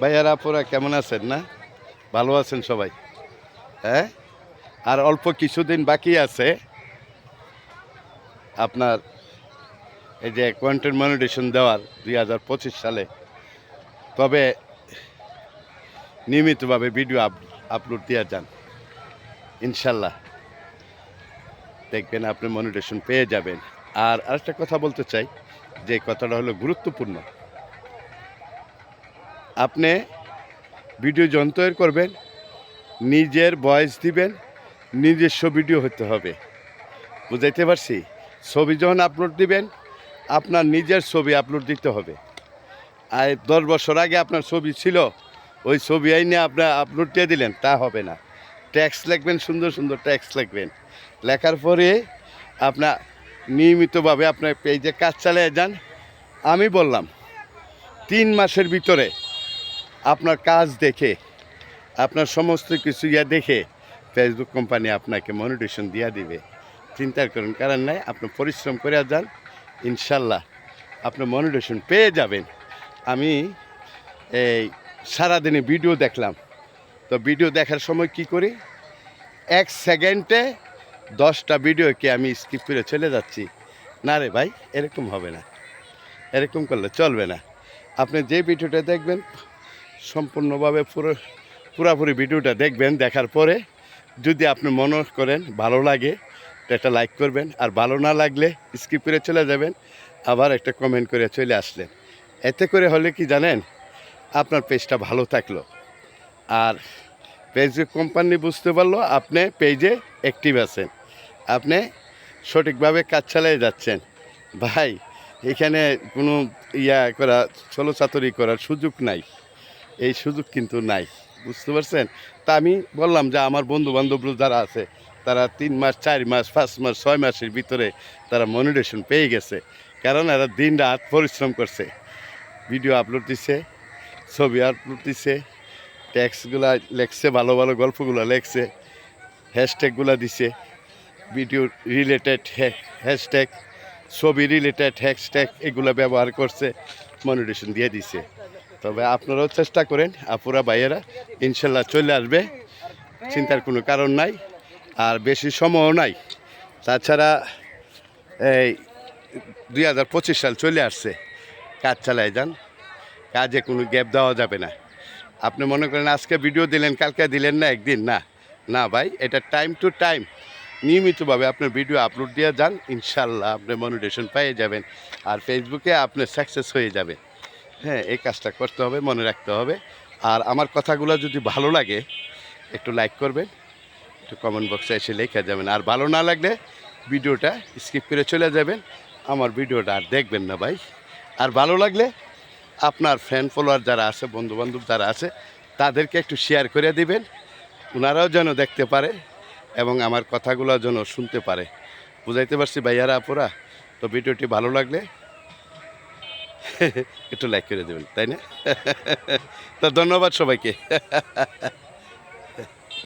ভাইয়ারা, আপুরা কেমন আছেন না? ভালো আছেন সবাই? হ্যাঁ? আর অল্প কিছুদিন বাকি আছে। আপনার এই যে কন্টেন্ট মনিটেশন দেওয়ার দুই হাজার পঁচিশ সালে। তবে নিয়মিতভাবে ভিডিও আপলোড দেওয়া যান। ইনশাল্লাহ। দেখবেন আপনি মনিটেশন পেয়ে যাবেন। আর আরেকটা কথা বলতে চাই, যে কথাটা হলো গুরুত্বপূর্ণ। আপনি ভিডিও যখন তৈরি করবেন, নিজের ভয়েস দিবেন, নিজস্ব ভিডিও হতে হবে। বুঝাইতে পারছি? ছবি যখন আপলোড দিবেন, আপনার নিজের ছবি আপলোড দিতে হবে। আর দশ বছর আগে আপনার ছবি ছিল, ওই ছবি আইনে আপনার আপলোড দিয়ে দিলেন, তা হবে না। ট্যাক্স লিখবেন, সুন্দর সুন্দর ট্যাক্স লিখবেন। লেখার পরে আপনার নিয়মিতভাবে আপনার পেজে কাজ চালিয়ে যান। আমি বললাম, তিন মাসের ভিতরে আপনার কাজ দেখে, আপনার সমস্ত কিছু ইয়া দেখে ফেসবুক কোম্পানি আপনাকে মনিটেশন দিয়া দিবে। চিন্তার করুন কারণ নাই, আপনি পরিশ্রম করে যান, ইনশাল্লাহ আপনি মনিটেশন পেয়ে যাবেন। আমি এই সারাদিনে ভিডিও দেখলাম। তো ভিডিও দেখার সময় কি করি? এক সেকেন্ডে দশটা ভিডিওকে আমি স্কিপ করে চলে যাচ্ছি। না রে ভাই, এরকম হবে না। এরকম করলে চলবে না। আপনি যে ভিডিওটা দেখবেন সম্পূর্ণভাবে পুরো পুরাপুরি ভিডিওটা দেখবেন, দেখার পরে যদি আপনি মনে করেন ভালো লাগে একটা লাইক করবেন। আর ভালো না লাগলে স্কিপ করে চলে যাবেন, আবার একটা কমেন্ট করে চলে আসলেন। এতে করে হলে কি জানেন, আপনার পেজটা ভালো থাকল। আর পেজে কোম্পানি বুঝতে পারল, আপনি পেজে অ্যাক্টিভ আছেন। আপনি সঠিকভাবে কাজ চালিয়ে যাচ্ছেন। ভাই, এখানে কোনো ইয়া করা ষোলো চাতুরি করার সুযোগ নাই। এই সুযোগ কিন্তু নাই, বুঝতে পারছেন? তা আমি বললাম যে আমার বন্ধু বান্ধব যারা আছে, তারা তিন মাস, চার মাস, পাঁচ মাস, ছয় মাসের ভিতরে তারা মনিটেশন পেয়ে গেছে। কারণ এরা দিন রাত পরিশ্রম করছে। ভিডিও আপলোড দিছে, ছবি আপলোড দিছে, ট্যাক্সগুলা লেখছে, ভালো ভালো গল্পগুলো লেখছে হ্যাশট্যাগুলো দিছে, ভিডিও রিলেটেড হ্যাশট্যাগ, ছবি রিলেটেড হ্যাশট্যাগ এগুলো ব্যবহার করছে, মনিটেশন দিয়ে দিছে। তবে আপনারাও চেষ্টা করেন, আপুরা, ভাইয়েরা, ইনশাল্লাহ চলে আসবে। চিন্তার কোনো কারণ নাই, আর বেশি সময়ও নাই। তাছাড়া এই দুই হাজার পঁচিশ সাল চলে আসছে, কাজ চালায় যান, কাজে কোনো গ্যাপ দেওয়া যাবে না। আপনি মনে করেন আজকে ভিডিও দিলেন, কালকে দিলেন না, একদিন না? না ভাই, এটা টাইম টু টাইম নিয়মিতভাবে আপনার ভিডিও আপলোড দিয়ে যান, ইনশাল্লাহ আপনি মনিটেশন পেয়ে যাবেন, আর ফেসবুকে আপনি সাকসেস হয়ে যাবেন। হ্যাঁ এই কাজটা করতে হবে, মনে রাখতে হবে। আর আমার কথাগুলো যদি ভালো লাগে, একটু লাইক করবেন, একটু কমেন্ট বক্সে এসে লেখা যাবেন। আর ভালো না লাগলে ভিডিওটা স্কিপ করে চলে যাবেন। আমার ভিডিওটা আর দেখবেন না ভাই। আর ভালো লাগলে আপনার ফ্যান ফলোয়ার যারা আছে, বন্ধুবান্ধব যারা আছে, তাদেরকে একটু শেয়ার করে দিবেন। ওনারাও যেন দেখতে পারে এবং আমার কথাগুলো যেন শুনতে পারে। বুঝাইতে পারছি ভাইয়ারা, আপুরা? তো ভিডিওটি ভালো লাগলে একটু লাইক করে দেবেন তাই না? তো ধন্যবাদ সবাইকে।